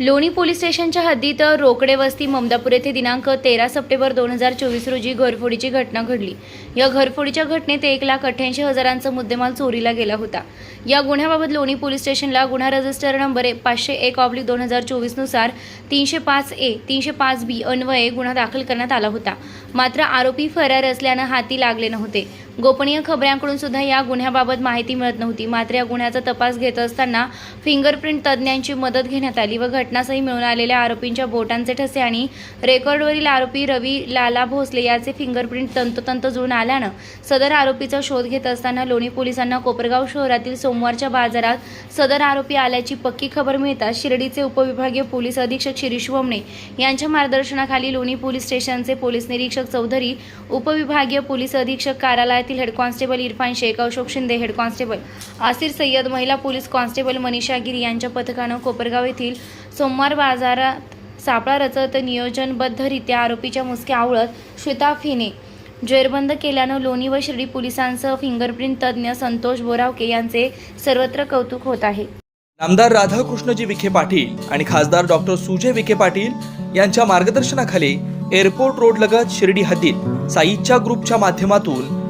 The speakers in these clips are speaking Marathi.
लोणी पोलीस स्टेशनच्या हद्दीत रोकडे वस्ती ममदापूर येथे दिनांक तेरा सप्टेंबर दोन हजार चोवीस रोजी घरफोडीची घटना घडली. या घरफोडीच्या घटनेत एक लाख अठ्ठ्याऐंशी हजारांचा मुद्देमाल चोरीला गेला होता. या गुन्ह्याबाबत लोणी पोलीस स्टेशनला गुन्हा रजिस्टर नंबर पाचशे एक ऑब्लिक दोन हजार चोवीसनुसार तीनशे पाच ए तीनशे पाच बी अन्वये गुन्हा दाखल करण्यात आला होता. मात्र आरोपी फरार असल्यानं हाती लागले नव्हते. गोपनीय खबऱ्यांकडून सुद्धा या गुन्ह्याबाबत माहिती मिळत नव्हती. मात्र या गुन्ह्याचा तपास घेत असताना फिंगरप्रिंट तज्ज्ञांची मदत घेण्यात आली व घटनासही मिळून आलेल्या आरोपींच्या बोटांचे ठसे आणि रेकॉर्डवरील आरोपी रवी लाला भोसले याचे फिंगरप्रिंट तंतोतंत जुळून आल्यानं सदर आरोपीचा शोध घेत असताना लोणी पोलिसांना कोपरगाव शहरातील सोमवारच्या बाजारात सदर आरोपी आल्याची पक्की खबर मिळताच शिर्डीचे उपविभागीय पोलीस अधीक्षक शिरीष वमणे यांच्या मार्गदर्शनाखाली लोणी पोलीस स्टेशनचे पोलीस निरीक्षक चौधरी उपविभागीय पोलीस अधीक्षक कार्यालयात Patil head constable Irfan Shaikh Ashok Shinde head constable Asir Sayyad महिला पोलीस कॉन्स्टेबल मनीषा गिरी यांच्या पथकानं कोपरगाव येथील सोमवार बाजारात सापळा रचत नियोजनबद्धरित्या आरोपीच्या मुसक्या आवळत श्वेताफ हिने जेरबंद केल्यानं लोणी व शिर्डी पोलिसांसह फिंगरप्रिंट तज्ज्ञ संतोष बोरावके यांचे सर्वत्र कौतुक होत आहे. आमदार राधाकृष्णजी विखे पाटील आणि खासदार डॉक्टर सुजय विखे पाटील यांच्या मार्गदर्शनाखाली एअरपोर्ट रोड लगत शिर्डी हद्दीत साईच्या ग्रुपच्या माध्यमातून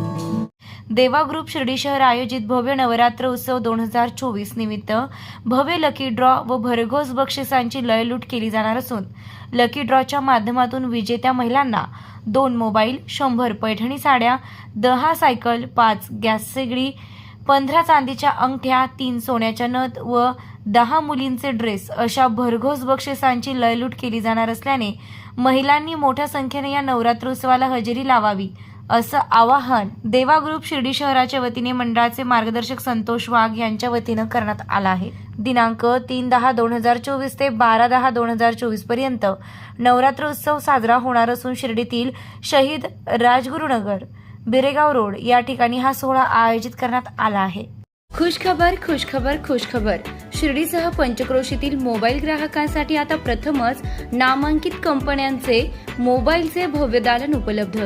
देवा ग्रुप शिर्डी शहर आयोजित भव्य नवरात्र उत्सव दोन हजार चोवीस निमित्त भव्य लकी ड्रॉ व भरघोस बक्षिसांची लयलूट केली जाणार असून लकी ड्रॉच्या माध्यमातून विजेत्या महिलांना दोन मोबाईल शंभर पैठणी साड्या दहा सायकल पाच गॅस सेगडी पंधरा चांदीच्या अंगठ्या तीन सोन्याच्या नथ व दहा मुलींचे ड्रेस अशा भरघोस बक्षिसांची लयलूट केली जाणार असल्याने महिलांनी मोठ्या संख्येने या नवरात्रोत्सवाला हजेरी लावावी. असं आवाहन देवा ग्रुप शिर्डी शहराच्या वतीने मंडळाचे मार्गदर्शक संतोष वाघ यांच्या वतीनं करण्यात आला आहे. दिनांक तीन दहा दोन हजार चोवीस ते बारा दहा दोन हजार चोवीसपर्यंत नवरात्र उत्सव साजरा होणार असून शिर्डीतील शहीद राजगुरुनगर बिरेगाव रोड या ठिकाणी हा सोहळा आयोजित करण्यात आला आहे. खुशखबर खुशखबर खुशखबर. शिर्डीसह पंचक्रोशीतील मोबाईल ग्राहकांसाठी आता प्रथमच नामांकित कंपन्यांचे मोबाईलचे भव्य दालन उपलब्ध.